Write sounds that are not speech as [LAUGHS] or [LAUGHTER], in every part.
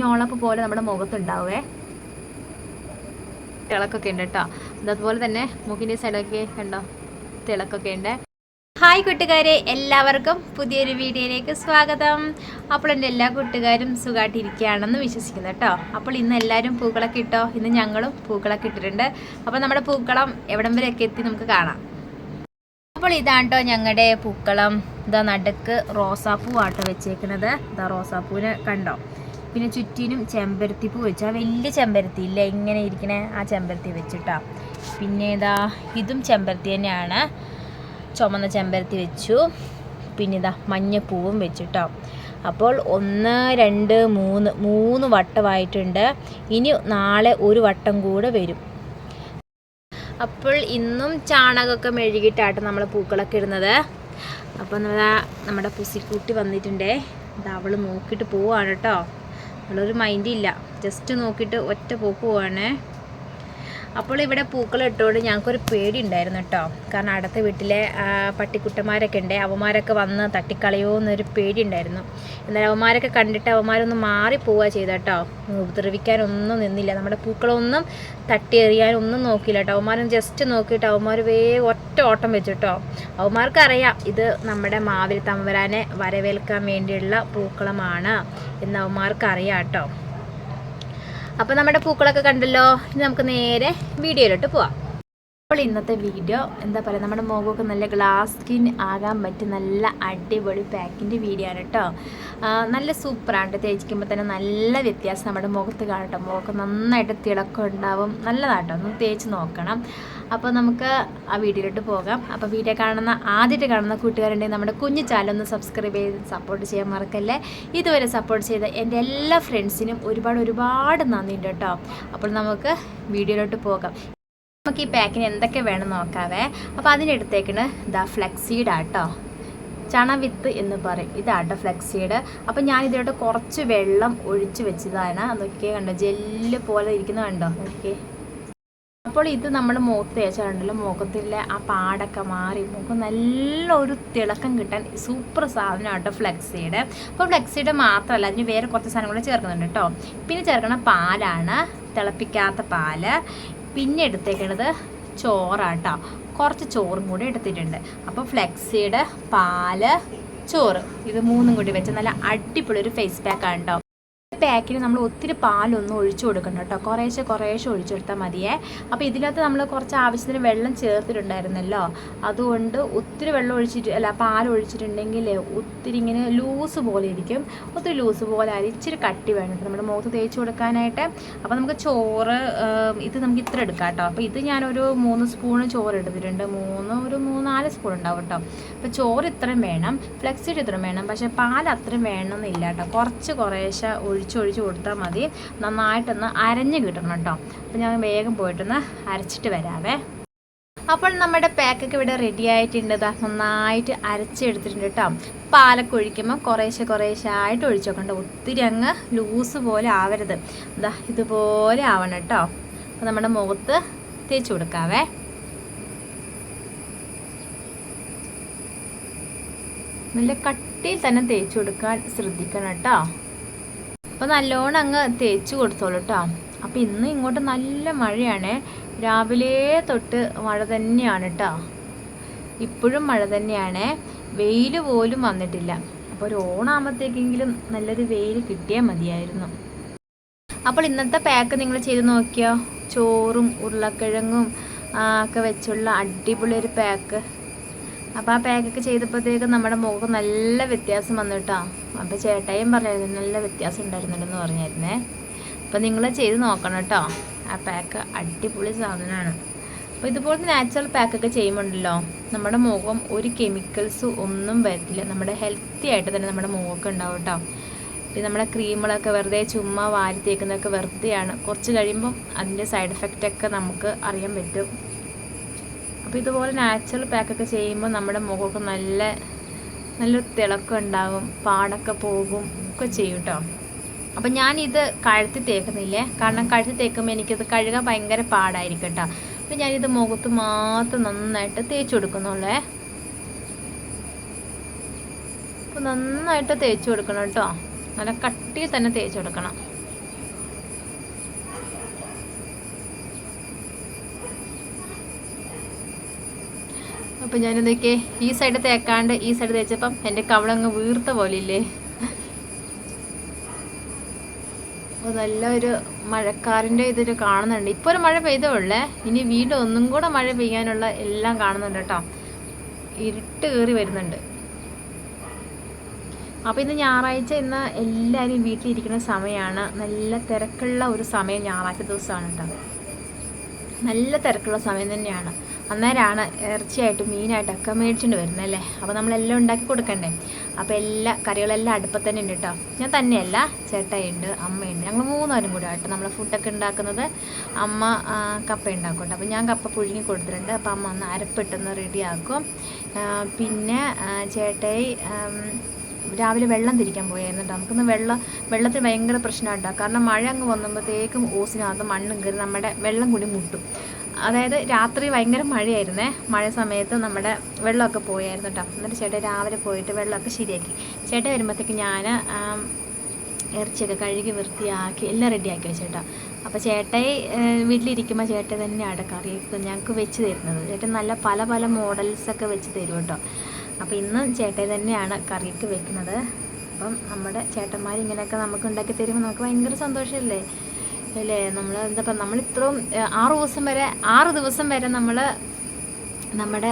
ഞോളപ്പ് പോലെ നമ്മുടെ മുഖത്തുണ്ടാവേ. തിളക്കൊക്കെ ഉണ്ട് കേട്ടോ. അതുപോലെ തന്നെ മുഖിന്റെ സൈഡൊക്കെ കണ്ടോ? തിളക്കൊക്കെ ഉണ്ട്. ഹായ് കൂട്ടുകാരെ എല്ലാവർക്കും പുതിയൊരു വീഡിയോയിലേക്ക് സ്വാഗതം. അപ്പോൾ എന്റെ എല്ലാ കൂട്ടുകാരും സുഖമായിട്ടിരിക്കുകയാണെന്ന് വിശ്വസിക്കുന്നു കേട്ടോ. അപ്പോൾ ഇന്ന് എല്ലാവരും പൂക്കളൊക്കെ ഇട്ടോ? ഇന്ന് ഞങ്ങളും പൂക്കളൊക്കെ ഇട്ടിട്ടുണ്ട്. അപ്പോൾ നമ്മുടെ പൂക്കളം എവിടം വരെയൊക്കെ എത്തി നമുക്ക് കാണാം. അപ്പോൾ ഇതാണ് കേട്ടോ ഞങ്ങളുടെ പൂക്കളം. ഇതാ നടുക്ക് റോസാപ്പൂ ആട്ടോ വെച്ചേക്കുന്നത് ഇതാ റോസാപ്പൂവിനെ കണ്ടോ? പിന്നെ ചുറ്റിനും ചെമ്പരത്തി പൂ വെച്ചു. ആ വലിയ ചെമ്പരത്തി ഇല്ല? ഇങ്ങനെ ഇരിക്കണേ ആ ചെമ്പരത്തി വെച്ചിട്ടാ. പിന്നെ ഇതാ ഇതും ചെമ്പരത്തി തന്നെയാണ്. ചുമന്ന ചെമ്പരത്തി വെച്ചു. പിന്നെ ഇതാ മഞ്ഞപ്പൂവും വെച്ചിട്ടോ. അപ്പോൾ ഒന്ന് രണ്ട് മൂന്ന് മൂന്ന് വട്ടമായിട്ടുണ്ട്. ഇനി നാളെ ഒരു വട്ടം കൂടെ വരും. അപ്പോൾ ഇന്നും ചാണകമൊക്കെ മെഴുകിയിട്ടാട്ടോ നമ്മൾ പൂക്കളൊക്കെ ഇടുന്നത്. അപ്പോൾ നമ്മളാ നമ്മുടെ പുസിക്കൂട്ടി വന്നിട്ടുണ്ടേ. അത് അവൾ നോക്കിയിട്ട് പോവാണ് കേട്ടോ. അവളൊരു മൈൻഡ് ഇല്ല. ജസ്റ്റ് നോക്കിയിട്ട് ഒറ്റ പോക്ക് പോവാണേ. അപ്പോൾ ഇവിടെ പൂക്കൾ ഇട്ടുകൊണ്ട് ഞങ്ങൾക്കൊരു പേടി ഉണ്ടായിരുന്നു കേട്ടോ. കാരണം അടുത്ത വീട്ടിലെ പട്ടിക്കുട്ടന്മാരൊക്കെ ഉണ്ട്. അവന്മാരൊക്കെ വന്ന് തട്ടിക്കളയോ എന്നൊരു പേടി ഉണ്ടായിരുന്നു എന്നാൽ അവന്മാരൊക്കെ കണ്ടിട്ട് അവന്മാരൊന്ന് മാറി പോവുക ചെയ്ത കേട്ടോ. ഉപദ്രവിക്കാനൊന്നും നിന്നില്ല. നമ്മുടെ പൂക്കളൊന്നും തട്ടിയെറിയാനൊന്നും നോക്കിയില്ല കേട്ടോ. അവന്മാരും ജസ്റ്റ് നോക്കിയിട്ട് അവന്മാർ വേ ഒറ്റ ഓട്ടം വെച്ചു കേട്ടോ. അവന്മാർക്കറിയാം ഇത് നമ്മുടെ മാവിൽ തമ്പരാനെ വരവേൽക്കാൻ വേണ്ടിയുള്ള പൂക്കളമാണ് എന്ന് അവന്മാർക്കറിയാം കേട്ടോ. അപ്പോൾ നമ്മുടെ പൂക്കളൊക്കെ കണ്ടല്ലോ. ഇനി നമുക്ക് നേരെ വീഡിയോയിലോട്ട് പോവാം. അപ്പോൾ ഇന്നത്തെ വീഡിയോ എന്താ പറയുക നമ്മുടെ മുഖമൊക്കെ നല്ല ഗ്ലാസ് സ്കിൻ ആകാൻ പറ്റിയ നല്ല അടിപൊളി പാക്കിന്റെ വീഡിയോ ആണ് കേട്ടോ നല്ല സൂപ്പറാണ് തേച്ചിക്കുമ്പോൾ തന്നെ നല്ല വ്യത്യാസം നമ്മുടെ മുഖത്ത് കാണട്ടോ മുഖമൊക്കെ നന്നായിട്ട് തിളക്കം ഉണ്ടാവും. നല്ലതാട്ടോ ഒന്ന് തേച്ച് നോക്കണം. അപ്പോൾ നമുക്ക് ആ വീഡിയോയിലോട്ട് പോകാം. അപ്പോൾ വീഡിയോ കാണുന്ന ആദ്യമായിട്ട് കാണുന്ന കൂട്ടുകാരുണ്ടെങ്കിൽ നമ്മുടെ കുഞ്ഞു ചാനലൊന്ന് സബ്സ്ക്രൈബ് ചെയ്ത് സപ്പോർട്ട് ചെയ്യാൻ മറക്കല്ലേ? ഇതുവരെ സപ്പോർട്ട് ചെയ്ത എന്റെ എല്ലാ ഫ്രണ്ട്സിനും ഒരുപാട് ഒരുപാട് നന്ദിയുണ്ട് കേട്ടോ. അപ്പോൾ നമുക്ക് വീഡിയോയിലോട്ട് പോകാം. നമുക്ക് ഈ പാക്കിന് എന്തൊക്കെ വേണം നോക്കാവേ? അപ്പോൾ അതിനെടുത്തേക്കണ് ദ ഫ്ലെക്സീഡ് ആട്ടോ ചണവിത്ത് എന്ന് പറയും. ഇതാണ് ഫ്ലെക്സീഡ് അപ്പോൾ ഞാൻ ഇതിലോട്ട് കുറച്ച് വെള്ളം ഒഴിച്ച് വെച്ചതാണ്. അതൊക്കെ കണ്ടോ ജെല്ല് പോലെ ഇരിക്കുന്നത് കണ്ടോ? ഓക്കെ അപ്പോൾ ഇത് നമ്മൾ മുഖത്ത് തേച്ചാലുണ്ടല്ലോ മുഖത്തിലെ ആ പാടൊക്കെ മാറി മുഖം നല്ലൊരു തിളക്കം കിട്ടാൻ സൂപ്പർ സാധനം കേട്ടോ ഫ്ലെക്സീഡ് അപ്പോൾ ഫ്ലെക്സീഡ് മാത്രമല്ല അതിന് വേറെ കുറച്ച് സാധനം കൂടെ ചേർക്കുന്നുണ്ട് കേട്ടോ. പിന്നെ ചേർക്കണ പാലാണ് തിളപ്പിക്കാത്ത പാൽ. പിന്നെ എടുത്തേക്കണത് ചോറാട്ടോ കുറച്ച് ചോറും കൂടി എടുത്തിട്ടുണ്ട്. അപ്പോൾ ഫ്ലെക്സീഡ് പാൽ ചോറ്. ഇത് മൂന്നും കൂടി വെച്ച് നല്ല അടിപൊളി ഒരു ഫേസ് പാക്കാണ് കേട്ടോ. പാക്കിന് നമ്മൾ ഒത്തിരി പാലൊന്നും ഒഴിച്ചു കൊടുക്കണം കേട്ടോ കുറേശ്ശെ കുറേശ്ശെ ഒഴിച്ചു കൊടുത്താൽ മതിയേ. അപ്പോൾ ഇതിനകത്ത് നമ്മൾ കുറച്ച് ആവശ്യത്തിന് വെള്ളം ചേർത്തിട്ടുണ്ടായിരുന്നല്ലോ. അതുകൊണ്ട് ഒത്തിരി വെള്ളം ഒഴിച്ചിട്ട് അല്ല പാൽ ഒഴിച്ചിട്ടുണ്ടെങ്കിൽ ഒത്തിരി ഇങ്ങനെ ലൂസ് പോലെ ഇരിക്കും. ഒത്തിരി ലൂസ് പോലെ ആയി ഇച്ചിരി കട്ടി വേണം നമ്മുടെ മുഖത്ത് തേച്ച് കൊടുക്കാനായിട്ട്. അപ്പോൾ നമുക്ക് ചോറ് ഇത് നമുക്ക് ഇത്ര എടുക്കാം കേട്ടോ അപ്പോൾ ഇത് ഞാനൊരു മൂന്ന് സ്പൂണ് ചോറ് എടുത്തിട്ടുണ്ട്. മൂന്ന് ഒരു മൂന്നാൽ സ്പൂൺ ഉണ്ടാവും കേട്ടോ അപ്പോൾ ചോറ് ഇത്രയും വേണം. ഫ്ലെക്സിഡ് ഇത്രയും വേണം. പക്ഷേ പാൽ അത്രയും വേണമെന്നില്ല കേട്ടോ കുറച്ച് കുറേശ്ശെ ഒഴിച്ചൊഴിച്ച് കൊടുത്താൽ മതി. നന്നായിട്ടൊന്ന് അരഞ്ഞ് കിട്ടണം കേട്ടോ. അപ്പോൾ ഞാൻ വേഗം പോയിട്ടൊന്ന് അരച്ചിട്ട് വരാവേ. അപ്പോൾ നമ്മുടെ പാക്കൊക്കെ ഇവിടെ റെഡി ആയിട്ടുണ്ട്. ദാ നന്നായിട്ട് അരച്ചെടുത്തിട്ടുണ്ട് കേട്ടോ. പാലൊക്കെ ഒഴിക്കുമ്പോൾ കുറേശ്ശെ കുറേശ്ശെ ആയിട്ട് ഒഴിച്ചോക്കണ്ട ഒത്തിരി അങ്ങ് ലൂസ് പോലെ ആവരുത്. ഇതാ ഇതുപോലെ ആവണം കേട്ടോ. അപ്പോൾ നമ്മുടെ മുഖത്ത് തേച്ച് കൊടുക്കാവേ. നല്ല കട്ടിയിൽ തന്നെ തേച്ച് കൊടുക്കാൻ ശ്രദ്ധിക്കണം കേട്ടോ. അപ്പോൾ നല്ലോണം അങ്ങ് തേച്ച് കൊടുത്തോളൂ കേട്ടോ അപ്പോൾ ഇന്ന് ഇങ്ങോട്ട് നല്ല മഴയാണ്. രാവിലെ തൊട്ട് മഴ തന്നെയാണ് കേട്ടോ ഇപ്പോഴും മഴ തന്നെയാണ്. വെയിൽ പോലും വന്നിട്ടില്ല. അപ്പോൾ ഒരു ഓണാകുമ്പോഴത്തേക്കെങ്കിലും നല്ലൊരു വെയിൽ കിട്ടിയാൽ മതിയായിരുന്നു. അപ്പോൾ ഇന്നത്തെ പാക്ക് നിങ്ങൾ ചെയ്ത് നോക്കിയോ? ചോറും ഉരുളക്കിഴങ്ങും ഒക്കെ വെച്ചുള്ള അടിപൊളി ഒരു പാക്ക് അപ്പോൾ ആ പാക്കൊക്കെ ചെയ്തപ്പോഴത്തേക്കും നമ്മുടെ മുഖം നല്ല വ്യത്യാസം വന്നിട്ടാ. അപ്പോൾ ചേട്ടായും പറഞ്ഞായിരുന്നു നല്ല വ്യത്യാസം ഉണ്ടായിരുന്നുണ്ടെന്ന് പറഞ്ഞായിരുന്നേ. അപ്പോൾ നിങ്ങൾ ചെയ്ത് നോക്കണം കേട്ടോ. ആ പാക്ക് അടിപൊളി സാധനമാണ്. അപ്പോൾ ഇതുപോലത്തെ നാച്ചുറൽ പാക്കൊക്കെ ചെയ്യുമ്പോണ്ടല്ലോ നമ്മുടെ മുഖം ഒരു കെമിക്കൽസ് ഒന്നും വരത്തില്ല. നമ്മുടെ ഹെൽത്തി ആയിട്ട് തന്നെ നമ്മുടെ മുഖമൊക്കെ ഉണ്ടാവും കേട്ടോ. പിന്നെ നമ്മുടെ ക്രീമുകളൊക്കെ വെറുതെ ചുമ്മാ വാരി തേക്കുന്നതൊക്കെ വെറുതെയാണ്. കുറച്ച് കഴിയുമ്പം അതിന്റെ സൈഡ് എഫക്റ്റൊക്കെ നമുക്ക് അറിയാൻ പറ്റും. അപ്പോൾ ഇതുപോലെ നാച്ചുറൽ പാക്കൊക്കെ ചെയ്യുമ്പോൾ നമ്മുടെ മുഖമൊക്കെ നല്ല നല്ലൊരു തിളക്കം ഉണ്ടാകും പാടൊക്കെ പോകും ഒക്കെ ചെയ്യും കേട്ടോ അപ്പം ഞാനിത് കഴുത്തി തേക്കുന്നില്ലേ? കാരണം കഴുത്തി തേക്കുമ്പോൾ എനിക്കത് കഴുകാൻ ഭയങ്കര പാടായിരിക്കും കേട്ടോ അപ്പം ഞാനിത് മുഖത്ത് മാത്രം നന്നായിട്ട് തേച്ച് കൊടുക്കുന്നുള്ളേ. അപ്പോൾ നന്നായിട്ട് തേച്ച് കൊടുക്കണം കേട്ടോ നല്ല കട്ടിയിൽ തന്നെ തേച്ച് കൊടുക്കണം. അപ്പം ഞാൻ നോക്കിയേ ഈ സൈഡ് തേക്കാണ്ട് ഈ സൈഡ് തേച്ചപ്പം എന്റെ കവളങ്ങ് വീർത്ത പോലെ ഇല്ലേ അപ്പോൾ നല്ലൊരു മഴക്കാരന്റെ ഇതൊരു കാണുന്നുണ്ട്. ഇപ്പോൾ ഒരു മഴ പെയ്തേ ഉള്ളേ ഇനി വീണ്ടും ഒന്നും കൂടെ മഴ പെയ്യാനുള്ള എല്ലാം കാണുന്നുണ്ട് കേട്ടോ. ഇരുട്ട് കയറി വരുന്നുണ്ട്. അപ്പോൾ ഇന്ന് ഞായറാഴ്ച ഇന്ന് എല്ലാവരും വീട്ടിലിരിക്കുന്ന സമയമാണ് നല്ല തിരക്കുള്ള ഒരു സമയം ഞായറാഴ്ച ദിവസമാണ് കേട്ടോ. നല്ല തിരക്കുള്ള സമയം തന്നെയാണ്. അന്നേരമാണ് ഇറച്ചിയായിട്ട് മീനായിട്ടൊക്കെ മേടിച്ചുകൊണ്ട് വരുന്നത് അല്ലേ? അപ്പോൾ നമ്മളെല്ലാം ഉണ്ടാക്കി കൊടുക്കണ്ടേ? അപ്പോൾ എല്ലാ കറികളെല്ലാം അടുപ്പത്ത് തന്നെ ഉണ്ട് കേട്ടോ ഞാൻ തന്നെയല്ല ചേട്ടയുണ്ട് അമ്മയുണ്ട്. ഞങ്ങൾ മൂന്നുപേരും കൂടെ ആയിട്ട് നമ്മൾ ഫുഡൊക്കെ ഉണ്ടാക്കുന്നത് അമ്മ കപ്പ ഉണ്ടാക്കും അപ്പോൾ ഞാൻ കപ്പ പുഴുങ്ങി കൊടുത്തിട്ടുണ്ട്. അപ്പോൾ അമ്മ ഒന്ന് അരപ്പിട്ടൊന്ന് റെഡിയാക്കും പിന്നെ ചേട്ടായി രാവിലെ വെള്ളം തിരിക്കാൻ പോയായിരുന്നു കേട്ടോ നമുക്കിന്ന് വെള്ളം വെള്ളത്തിന് ഭയങ്കര പ്രശ്നമായിട്ടാണ് കാരണം മഴ അങ്ങ് വന്നപ്പോഴത്തേക്കും ഓസിനകത്ത് മണ്ണും കയറി നമ്മുടെ വെള്ളം കൂടി മുട്ടും. അതായത് രാത്രി ഭയങ്കര മഴയായിരുന്നേ. മഴ സമയത്ത് നമ്മുടെ വെള്ളമൊക്കെ പോയായിരുന്നു കേട്ടോ എന്നിട്ട് ചേട്ടൻ രാവിലെ പോയിട്ട് വെള്ളമൊക്കെ ശരിയാക്കി. ചേട്ടൻ വരുമ്പോഴത്തേക്ക് ഞാൻ ഇറച്ചിയൊക്കെ കഴുകി വൃത്തിയാക്കി എല്ലാം റെഡിയാക്കി വെച്ചേട്ടാ. അപ്പോൾ ചേട്ടായി വീട്ടിലിരിക്കുമ്പോൾ ചേട്ടൻ തന്നെയാണ് കറിയൊക്കെ ഞങ്ങൾക്ക് വെച്ച് തരുന്നത്. ചേട്ടൻ നല്ല പല പല മോഡൽസൊക്കെ വെച്ച് തരും കേട്ടോ അപ്പോൾ ഇന്ന് ചേട്ടായി തന്നെയാണ് കറിയൊക്കെ വെക്കുന്നത്. അപ്പം നമ്മുടെ ചേട്ടന്മാർ ഇങ്ങനെയൊക്കെ നമുക്ക് ഉണ്ടാക്കി തരുമ്പോൾ നമുക്ക് ഭയങ്കര സന്തോഷമല്ലേ അല്ലേ? നമ്മൾ എന്താ പറയുക നമ്മൾ ഇത്രയും ആറു ദിവസം വരെ ആറ് ദിവസം വരെ നമ്മൾ നമ്മുടെ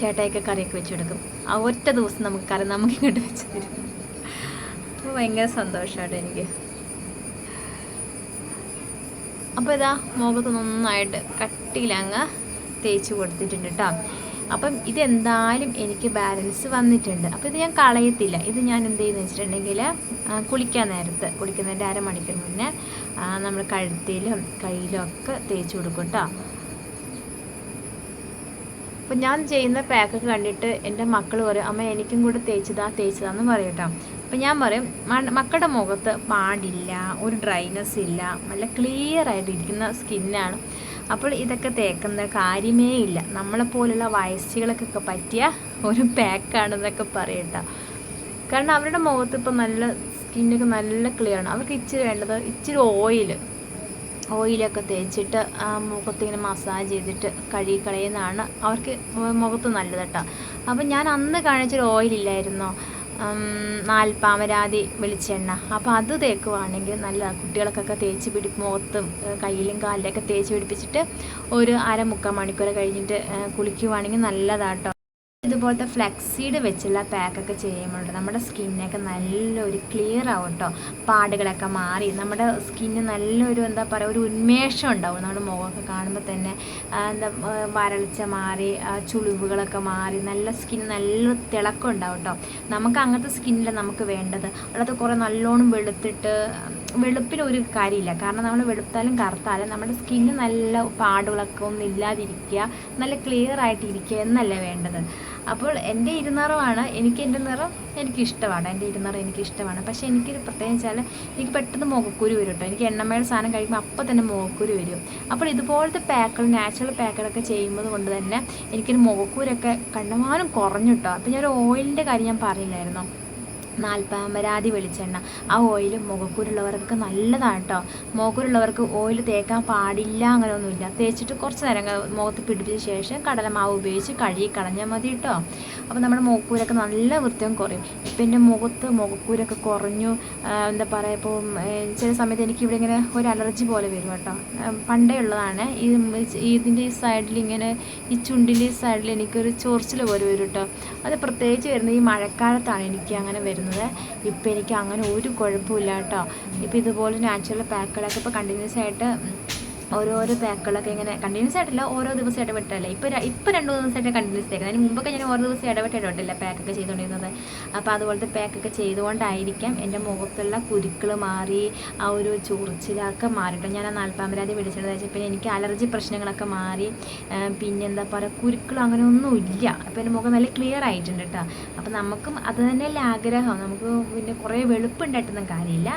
ചേട്ടയൊക്കെ കറിയൊക്കെ വെച്ച് കൊടുക്കും ആ ഒറ്റ ദിവസം നമുക്ക് കറി നമുക്ക് ഇങ്ങോട്ട് വെച്ച് തരും. അപ്പോൾ ഭയങ്കര സന്തോഷമാണ് എനിക്ക്. അപ്പോൾ ഇതാ മുഖത്ത് നന്നായിട്ട് കട്ടിയിലങ്ങ് തേച്ച് കൊടുത്തിട്ടുണ്ട് കേട്ടോ അപ്പം ഇതെന്തായാലും എനിക്ക് ബാലൻസ് വന്നിട്ടുണ്ട്. അപ്പോൾ ഇത് ഞാൻ കളയത്തില്ല. ഇത് ഞാൻ എന്ത് ചെയ്യുന്നു വെച്ചിട്ടുണ്ടെങ്കിൽ കുളിക്കാൻ നേരത്ത് കുളിക്കുന്നതിന്റെ അരമണിക്കൂർ മുന്നേ നമ്മൾ കഴുത്തിലും കയ്യിലും ഒക്കെ തേച്ച് കൊടുക്കും കേട്ടോ അപ്പം ഞാൻ ചെയ്യുന്ന പാക്കൊക്കെ കണ്ടിട്ട് എന്റെ മക്കൾ പറയും അമ്മ എനിക്കും കൂടെ തേച്ചതാ തേച്ചതാന്ന് പറയും കേട്ടോ അപ്പം ഞാൻ പറയും മക്കളുടെ മുഖത്ത് പാടില്ല ഒരു ഡ്രൈനെസ് ഇല്ല നല്ല ക്ലിയർ ആയിട്ട് ഇരിക്കുന്ന സ്കിന്നാണ് അപ്പോൾ ഇതൊക്കെ തേക്കുന്ന കാര്യമേ ഇല്ല. നമ്മളെപ്പോലുള്ള വയസ്സുകൾക്കൊക്കെ പറ്റിയ ഒരു പാക്കാണെന്നൊക്കെ പറയട്ട കാരണം അവരുടെ മുഖത്ത് ഇപ്പം നല്ല സ്കിന്നൊക്കെ നല്ല ക്ലിയർ ആണ് അവർക്ക് ഇച്ചിരി വേണ്ടത് ഇച്ചിരി ഓയിൽ ഓയിലൊക്കെ തേച്ചിട്ട് ആ മുഖത്ത് മസാജ് ചെയ്തിട്ട് കഴുകി കളയുന്നതാണ് അവർക്ക് മുഖത്ത് നല്ലത് കേട്ടോ അപ്പം ഞാൻ അന്ന് കാണിച്ചൊരു ഓയിലില്ലായിരുന്നോ നാൽപ്പാമരാതി വെളിച്ചെണ്ണ. അപ്പോൾ അത് തേക്കുവാണെങ്കിൽ നല്ല കുട്ടികൾക്കൊക്കെ തേച്ച് പിടി മുഖത്തും കയ്യിലും കാലിലൊക്കെ തേച്ച് പിടിപ്പിച്ചിട്ട് ഒരു അര മുക്കാൽ മണിക്കൂർ കഴിഞ്ഞിട്ട് കുളിക്കുവാണെങ്കിൽ നല്ലതാട്ടോ. ഇതുപോലത്തെ ഫ്ലെക്സീഡ് വെച്ചുള്ള പാക്കൊക്കെ ചെയ്യുമ്പോൾ നമ്മുടെ സ്കിന്നൊക്കെ നല്ലൊരു ക്ലിയർ ആവും കേട്ടോ പാടുകളൊക്കെ മാറി. നമ്മുടെ സ്കിന്ന് നല്ലൊരു എന്താ പറയുക ഒരു ഉന്മേഷം ഉണ്ടാവും. നമ്മുടെ മുഖമൊക്കെ കാണുമ്പോൾ തന്നെ എന്താ വരൾച്ച മാറി ചുളിവുകളൊക്കെ മാറി നല്ല സ്കിന്ന് നല്ല തിളക്കം ഉണ്ടാവും കേട്ടോ നമുക്ക് അങ്ങനത്തെ സ്കിന്നിലാണ് നമുക്ക് വേണ്ടത്. അല്ലാതെ കുറേ നല്ലോണം വെളുത്തിട്ട് വെളുപ്പിന് ഒരു കാര്യമില്ല. കാരണം നമ്മൾ വെളുത്താലും കറുത്താലും നമ്മുടെ സ്കിന്ന് നല്ല പാടുകളൊക്കെ ഒന്നും ഇല്ലാതിരിക്കുക നല്ല ക്ലിയർ ആയിട്ട് ഇരിക്കുക എന്നല്ല വേണ്ടത്. അപ്പോൾ എന്റെ ഇരുനിറമാണ് എനിക്ക് എന്റെ നിറം എനിക്കിഷ്ടമാണ്. എന്റെ ഇരുനിറം എനിക്കിഷ്ടമാണ്. പക്ഷേ എനിക്കൊരു പ്രത്യേകം വെച്ചാൽ എനിക്ക് പെട്ടെന്ന് മുഖക്കുരു വരും കേട്ടോ എനിക്ക് എണ്ണമേടെ സാധനം കഴിക്കുമ്പോൾ അപ്പം തന്നെ മുഖക്കുരു വരും. അപ്പോൾ ഇതുപോലത്തെ പാക്കുകൾ നാച്ചുറൽ പാക്കുകളൊക്കെ ചെയ്യുമ്പോൾ കൊണ്ട് തന്നെ എനിക്കൊരു മുഖക്കുരൊക്കെ കണ്ടമാനം കുറഞ്ഞു കേട്ടോ അപ്പോൾ ഞാൻ ഓയിലിന്റെ കാര്യം ഞാൻ പറഞ്ഞില്ലായിരുന്നോ? നാൽപ്പാമരാതി വെളിച്ചെണ്ണ. ആ ഓയിൽ മുഖക്കുരുള്ളവർക്ക് നല്ലതാണ് കേട്ടോ മുഖക്കുരുള്ളവർക്ക് ഓയിൽ തേക്കാൻ പാടില്ല അങ്ങനെയൊന്നുമില്ല. തേച്ചിട്ട് കുറച്ച് നേരം മുഖത്ത് പിടിപ്പിച്ച ശേഷം കടലമാവ് ഉപയോഗിച്ച് കഴുകി കളഞ്ഞാൽ മതി കേട്ടോ അപ്പോൾ നമ്മുടെ മുഖക്കൂരൊക്കെ നല്ല വൃത്തിയും കുറയും. ഇപ്പം എന്റെ മുഖത്ത് മുഖക്കൂരൊക്കെ കുറഞ്ഞു. എന്താ പറയുക ഇപ്പോൾ ചില സമയത്ത് എനിക്ക് ഇവിടെ ഇങ്ങനെ ഒരു അലർജി പോലെ വരും കേട്ടോ. പണ്ടേ ഉള്ളതാണ്. ഈ ഇതിന്റെ ഈ സൈഡിൽ ഇങ്ങനെ ഈ ചുണ്ടിന്റെ ഈ സൈഡിൽ എനിക്കൊരു ചൊറിച്ചിൽ പോലെ വരും കേട്ടോ അത് പ്രത്യേകിച്ച് വരുന്നത് ഈ മഴക്കാലത്താണ് എനിക്ക് അങ്ങനെ വരുന്നത്. ഇപ്പം എനിക്ക് അങ്ങനെ ഒരു കുഴപ്പമില്ല കേട്ടോ. ഇപ്പം ഇതുപോലെ നാച്ചുറൽ പാക്കുകളൊക്കെ ഇപ്പോൾ കണ്ടിന്യൂസ് ആയിട്ട് ഓരോരോ പാക്കുകളൊക്കെ ഇങ്ങനെ കണ്ടിന്യൂസ് ആയിട്ടല്ല ഓരോ ദിവസം ഇടപെട്ടല്ലേ ഇപ്പോൾ ഇപ്പോൾ രണ്ടു മൂന്ന് ദിവസമായിട്ട് കണ്ടിന്യൂസ് ആയിരിക്കും അതിന് മുമ്പൊക്കെ ഞാൻ ഓരോ ദിവസം ഇടവിട്ട് ഇടവിട്ടില്ല പാക്കൊക്കെ ചെയ്തുകൊണ്ടിരുന്നത് അപ്പോൾ അതുപോലത്തെ പാക്കൊക്കെ ചെയ്തുകൊണ്ടായിരിക്കാം എന്റെ മുഖത്തുള്ള കുരുക്കൾ മാറി ആ ഒരു ചൊറിച്ചിലൊക്കെ മാറിയിട്ട് ഞാൻ ആ നാൽപ്പാമരാതി വെച്ചാൽ പിന്നെ എനിക്ക് അലർജി പ്രശ്നങ്ങളൊക്കെ മാറി. പിന്നെ എന്താ പറയുക കുരുക്കൾ അങ്ങനെ ഒന്നും ഇല്ല. അപ്പോൾ എന്റെ മുഖം നല്ല ക്ലിയർ ആയിട്ടുണ്ട് കേട്ടോ അപ്പോൾ നമുക്കും അത് തന്നെയല്ലേ ആഗ്രഹം. നമുക്ക് പിന്നെ കുറേ വെളുപ്പുണ്ടായിട്ടൊന്നും കാര്യമില്ല.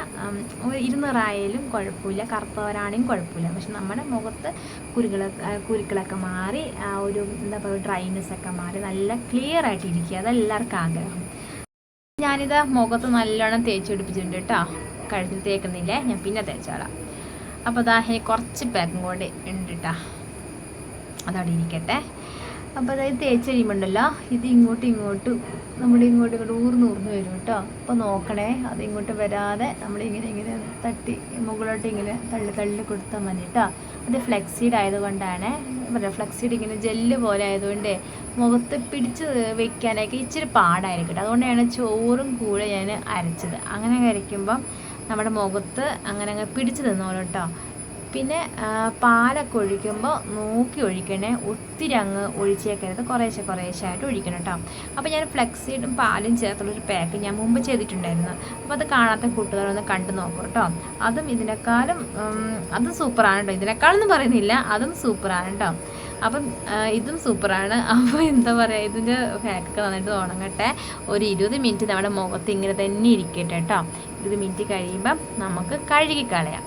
ഇരുന്നൂറായാലും കുഴപ്പമില്ല. കറുത്തവരാണെങ്കിലും കുഴപ്പമില്ല. പക്ഷെ നമ്മുടെ മുഖത്ത് കുരുക്കൾ കുരുക്കളൊക്കെ മാറി ആ ഒരു എന്താ പറയുക ഡ്രൈനെസ് ഒക്കെ മാറി നല്ല ക്ലിയർ ആയിട്ട് ഇരിക്കുക. അതെല്ലാവർക്കും ആഗ്രഹം. ഞാനിത് മുഖത്ത് നല്ലോണം തേച്ച് പിടിപ്പിച്ചിട്ടുണ്ട് കേട്ടോ. കഴുത്തിൽ തേക്കുന്നില്ലേ? ഞാൻ പിന്നെ തേച്ചോളാം. അപ്പോൾ അതാ ഇനി കുറച്ച് പാക്കും കൂടി ഉണ്ട് കേട്ടോ. അതവിടെ ഇരിക്കട്ടെ. അപ്പോൾ അതായത് തേച്ച് കഴിയുമ്പോണ്ടല്ലോ ഇത് ഇങ്ങോട്ടും ഇങ്ങോട്ട് നമ്മുടെ ഇങ്ങോട്ട് ഇങ്ങോട്ട് ഊർന്ന് ഊർന്ന് വരും കേട്ടോ. അപ്പോൾ നോക്കണേ അത് ഇങ്ങോട്ട് വരാതെ നമ്മളിങ്ങനെ ഇങ്ങനെ തട്ടി മുകളിലോട്ട് ഇങ്ങനെ തള്ളി തള്ളി കൊടുത്താൽ മതി കേട്ടോ. അത് ഫ്ലെക്സീഡ് ആയതുകൊണ്ടാണ്. പറയാം ഫ്ലെക്സീഡ് ഇങ്ങനെ ജെല്ല് പോലെ ആയതുകൊണ്ട് മുഖത്ത് പിടിച്ച് വെക്കാനൊക്കെ ഇച്ചിരി പാടായിരിക്കും കേട്ടോ. അതുകൊണ്ടാണ് ചോറും കൂടെ ഞാൻ അരച്ചത്. അങ്ങനെ അരയ്ക്കുമ്പം നമ്മുടെ മുഖത്ത് അങ്ങനെ അങ്ങ് പിടിച്ച് നിന്നോളൂ കേട്ടോ. പിന്നെ പാലൊക്കെ ഒഴിക്കുമ്പോൾ നോക്കി ഒഴിക്കണേ ഒത്തിരി അങ്ങ് ഒഴിച്ചേക്കരുത്. കുറേശ്ശെ കുറേശ്ശെ ആയിട്ട് ഒഴിക്കണം കേട്ടോ അപ്പോൾ ഞാൻ ഫ്ലെക്സിഡും പാലും ചേർത്തുള്ളൊരു പാക്ക് ഞാൻ മുമ്പ് ചെയ്തിട്ടുണ്ടായിരുന്നു. അപ്പോൾ അത് കാണാത്ത കൂട്ടുകാരൊന്ന് കണ്ടു നോക്കും കേട്ടോ അതും ഇതിനേക്കാളും അത് അതും സൂപ്പറാണ് കേട്ടോ ഇതിനേക്കാളൊന്നും പറയുന്നില്ല അതും സൂപ്പറാണ് കേട്ടോ അപ്പം ഇതും സൂപ്പറാണ്. [LAUGHS] അപ്പോൾ എന്താ പറയുക ഇതിന്റെ ഫാക്കൊക്കെ നന്നായിട്ട് ഉണങ്ങട്ടെ. ഒരു ഇരുപത് മിനിറ്റ് നമ്മുടെ മുഖത്ത് ഇങ്ങനെ തന്നെ ഇരിക്കട്ടെ കേട്ടോ ഇരുപത് മിനിറ്റ് കഴിയുമ്പം നമുക്ക് കഴുകി കളയാം.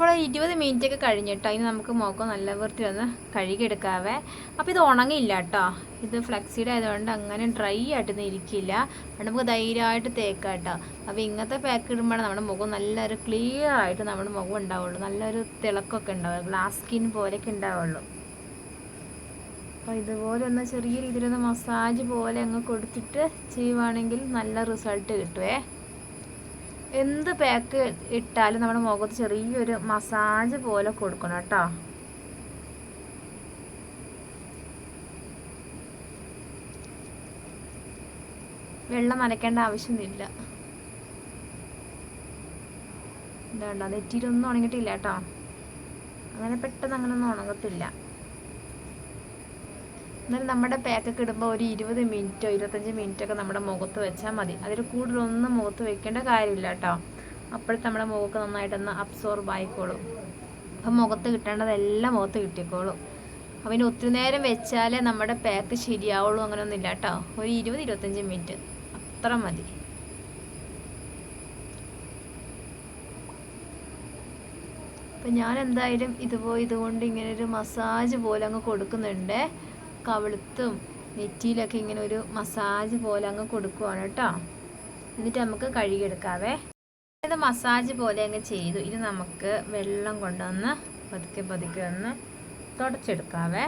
അപ്പോൾ ഇരുപത് മിനിറ്റ് ഒക്കെ കഴിഞ്ഞിട്ടോ. ഇനി നമുക്ക് മുഖം നല്ല വൃത്തി ഒന്ന് കഴുകിയെടുക്കാവേ. അപ്പോൾ ഇത് ഉണങ്ങില്ല കേട്ടോ. ഇത് ഫ്ലെക്സിഡ് ആയതുകൊണ്ട് അങ്ങനെ ഡ്രൈ ആയിട്ടൊന്നും ഇരിക്കില്ല. അതുകൊണ്ട് നമുക്ക് ധൈര്യമായിട്ട് തേക്കാം കേട്ടോ. അപ്പോൾ ഇങ്ങനത്തെ പാക്ക് ഇടുമ്പോഴാണ് നമ്മുടെ മുഖം നല്ലൊരു ക്ലിയർ ആയിട്ട് നമ്മുടെ മുഖം ഉണ്ടാവുള്ളൂ. നല്ലൊരു തിളക്കമൊക്കെ ഉണ്ടാവുള്ളൂ. ഗ്ലാസ് സ്കിൻ പോലെയൊക്കെ ഉണ്ടാവുള്ളൂ. അപ്പോൾ ഇതുപോലെ ഒന്ന് ചെറിയ രീതിയിലൊന്ന് മസാജ് പോലെ അങ്ങ് കൊടുത്തിട്ട് ചെയ്യുവാണെങ്കിൽ നല്ല റിസൾട്ട് കിട്ടുമേ എന്ത് പാക്ക് ഇട്ടാലും നമ്മുടെ മുഖത്ത് ചെറിയൊരു മസാജ് പോലെ കൊടുക്കണം കേട്ടോ. വെള്ളം നനയ്ക്കേണ്ട ആവശ്യമൊന്നുമില്ല. എന്താ നെറ്റിയിലൊന്നും ഉണങ്ങിയിട്ടില്ല കേട്ടോ. അങ്ങനെ പെട്ടെന്ന് അങ്ങനെ ഒന്നും ഉണങ്ങത്തില്ല. എന്നാലും നമ്മുടെ പാക്കൊക്കെ ഇടുമ്പോൾ ഒരു ഇരുപത് മിനിറ്റോ ഇരുപത്തഞ്ച് മിനിറ്റോ ഒക്കെ നമ്മുടെ മുഖത്ത് വെച്ചാൽ മതി. അതിൽ കൂടുതലൊന്നും മുഖത്ത് വെക്കേണ്ട കാര്യമില്ല കേട്ടോ. അപ്പോഴത്തെ നമ്മുടെ മുഖമൊക്കെ നന്നായിട്ടൊന്ന് അബ്സോർബ് ആയിക്കോളും. അപ്പം മുഖത്ത് കിട്ടേണ്ടതെല്ലാം മുഖത്ത് കിട്ടിക്കോളും. അപ്പം ഇനി ഒത്തിരി നേരം വെച്ചാലേ നമ്മുടെ പാക്ക് ശരിയാവുള്ളൂ അങ്ങനെയൊന്നും ഇല്ല കേട്ടോ. ഒരു ഇരുപത് ഇരുപത്തഞ്ച് മിനിറ്റ് അത്ര മതി. അപ്പം ഞാൻ എന്തായാലും ഇതുപോലെ ഇതുകൊണ്ട് ഇങ്ങനെ ഒരു മസാജ് പോലെ അങ്ങ് കൊടുക്കുന്നുണ്ട്. കവിളുത്തും നെറ്റിയിലൊക്കെ ഇങ്ങനെ ഒരു മസാജ് പോലെ അങ്ങ് കൊടുക്കുവാണ് കേട്ടോ. എന്നിട്ട് നമുക്ക് കഴുകിയെടുക്കാവേ. ഇത് മസാജ് പോലെ അങ്ങ് ചെയ്തു. ഇത് നമുക്ക് വെള്ളം കൊണ്ടുവന്ന് പതുക്കെ പതുക്കെ ഒന്ന് തുടച്ചെടുക്കാവേ.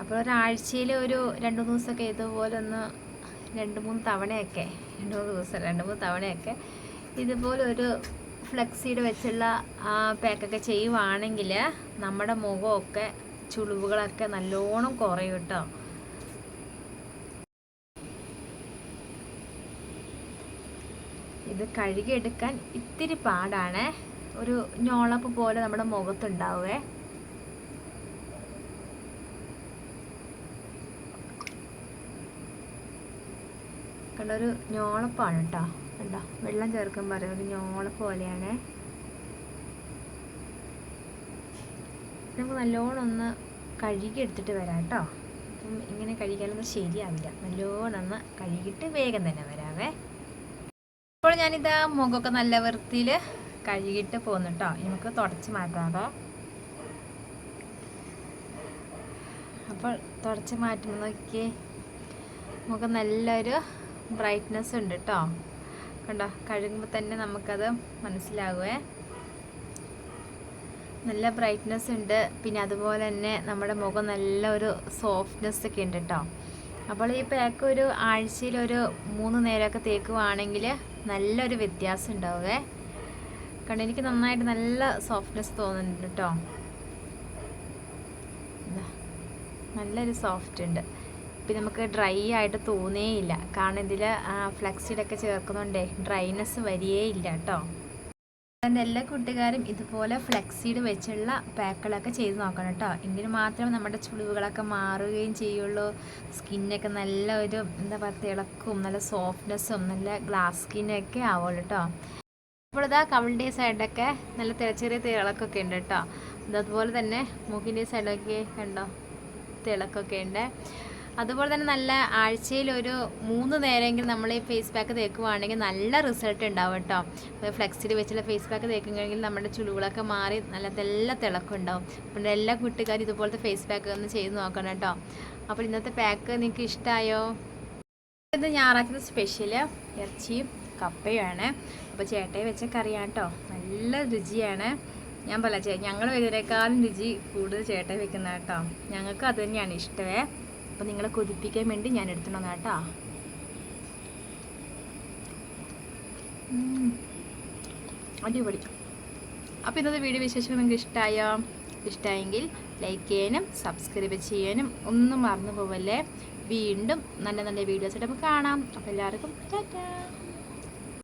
അപ്പോൾ ഒരാഴ്ചയിൽ ഒരു രണ്ട് മൂന്ന് ദിവസമൊക്കെ ഇതുപോലെ ഒന്ന് രണ്ട് മൂന്ന് തവണയൊക്കെ രണ്ട് മൂന്ന് ദിവസം രണ്ട് മൂന്ന് തവണയൊക്കെ ഇതുപോലെ ഒരു ഫ്ലെക്സീഡ് വെച്ചുള്ള പാക്കൊക്കെ ചെയ്യുവാണെങ്കിൽ നമ്മുടെ മുഖമൊക്കെ ചുളിവുകളൊക്കെ നല്ലോണം കുറയും കേട്ടോ. ഇത് കഴുകിയെടുക്കാൻ ഇത്തിരി പാടാണ്. ഒരു ഞോളപ്പ് പോലെ നമ്മുടെ മുഖത്തുണ്ടാവേ. കണ്ടൊരു ഞോളപ്പാണ് കേട്ടോ. കണ്ടോ വെള്ളം ചേർക്കുമ്പോൾ അറിയാം? ഞോള പോലെയാണ്. നമുക്ക് നല്ലോണം ഒന്ന് കഴുകി എടുത്തിട്ട് വരാം കേട്ടോ. അപ്പം ഇങ്ങനെ കഴുകിയാലൊന്നും ശരിയാവില്ല. നല്ലോണം ഒന്ന് കഴുകിയിട്ട് വേഗം തന്നെ വരാവേ. ഇപ്പോൾ ഞാനിതാ മുഖമൊക്കെ നല്ല വൃത്തിയിൽ കഴുകിയിട്ട് പോകുന്നു കേട്ടോ. നമുക്ക് തുടച്ച് മാറ്റാതെ അപ്പോൾ തുടച്ച് മാറ്റുമ്പോൾ നോക്കിയേ മുഖം നല്ലൊരു ബ്രൈറ്റ്നെസ് ഉണ്ട് കേട്ടോ. കണ്ടോ കഴുകുമ്പോൾ തന്നെ നമുക്കത് മനസ്സിലാകുമേ നല്ല ബ്രൈറ്റ്നെസ് ഉണ്ട്. പിന്നെ അതുപോലെ തന്നെ നമ്മുടെ മുഖം നല്ല ഒരു സോഫ്റ്റ്നെസ് ഒക്കെ ഉണ്ട് കേട്ടോ അപ്പോൾ ഈ പാക്ക് ഒരു ആഴ്ചയിൽ ഒരു മൂന്ന് നേരമൊക്കെ തേക്കുവാണെങ്കിൽ നല്ലൊരു വ്യത്യാസം ഉണ്ടാവുമേ കണ്ടോ എനിക്ക് നന്നായിട്ട് നല്ല സോഫ്റ്റ്നെസ് തോന്നുന്നുണ്ട് കേട്ടോ നല്ലൊരു സോഫ്റ്റ് ഉണ്ട്. പിന്നെ നമുക്ക് ഡ്രൈ ആയിട്ട് തോന്നേയില്ല. കാരണം ഇതിൽ ഫ്ലക്സിഡൊക്കെ ചേർക്കുന്നുണ്ടേ ഡ്രൈനെസ് വരികയില്ല കേട്ടോ. എല്ലാ കൂട്ടുകാരും ഇതുപോലെ ഫ്ലെക്സിഡ് വെച്ചുള്ള പാക്കുകളൊക്കെ ചെയ്ത് നോക്കണം കേട്ടോ. എങ്കിൽ മാത്രമേ നമ്മുടെ ചുളിവുകളൊക്കെ മാറുകയും ചെയ്യുള്ളൂ. സ്കിന്നൊക്കെ നല്ല ഒരു എന്താ പറയുക തിളക്കും നല്ല സോഫ്റ്റ്നെസ്സും നല്ല ഗ്ലാസ് സ്കിന്നൊക്കെ ആവുള്ളൂ കേട്ടോ. അപ്പോൾ കവിളിന്റെ സൈഡൊക്കെ നല്ല തിളച്ചെറിയ ചെറിയ തിളക്കൊക്കെ ഉണ്ട് കേട്ടോ. അതുപോലെ തന്നെ മൂക്കിന്റെ സൈഡൊക്കെ കണ്ടോ? തിളക്കൊക്കെ ഉണ്ട്. അതുപോലെ തന്നെ നല്ല ആഴ്ചയിൽ ഒരു മൂന്ന് നേരമെങ്കിലും നമ്മൾ ഈ ഫേസ് പാക്ക് തേക്കുവാണെങ്കിൽ നല്ല റിസൾട്ട് ഉണ്ടാവും കേട്ടോ. ഫ്ലെക്സിൽ വെച്ചുള്ള ഫേസ് പാക്ക് തേക്കുകയാണെങ്കിൽ നമ്മുടെ ചുളിവുകളൊക്കെ മാറി നല്ല തെല്ല തിളക്കുണ്ടാവും. അപ്പോൾ എല്ലാ കൂട്ടുകാരും ഇതുപോലത്തെ ഫേസ് പാക്ക് ഒന്ന് ചെയ്ത് നോക്കണം കേട്ടോ. അപ്പോൾ ഇന്നത്തെ പാക്ക് നിങ്ങൾക്ക് ഇഷ്ടമായോ ഇത് ഞായറാഴ്ച സ്പെഷ്യൽ ഇറച്ചിയും കപ്പയുമാണ്. അപ്പോൾ ചേട്ടയെ വെച്ച കറിയാണ് കേട്ടോ. നല്ല രുചിയാണ്. ഞാൻ പറയാം ചേ ഞങ്ങൾ വരുന്നതിനേക്കാളും രുചി കൂടുതൽ ചേട്ടൻ വെക്കുന്ന കേട്ടോ. ഞങ്ങൾക്ക് അത് തന്നെയാണ് ഇഷ്ടമേ. അപ്പം നിങ്ങളെ കൊതിപ്പിക്കാൻ വേണ്ടി ഞാൻ എടുത്തിട്ടുണ്ടെന്ന് കേട്ടോ. അടിപൊളി. അപ്പോൾ ഇന്നത്തെ വീഡിയോ വിശേഷം നിങ്ങൾക്ക് ഇഷ്ടമായോ ഇഷ്ടമായെങ്കിൽ ലൈക്ക് ചെയ്യാനും സബ്സ്ക്രൈബ് ചെയ്യാനും ഒന്നും മറന്നു പോവല്ലേ? വീണ്ടും നല്ല നല്ല വീഡിയോസ് ആയിട്ട് നമുക്ക് കാണാം. അപ്പോൾ എല്ലാവർക്കും ടാറ്റാ.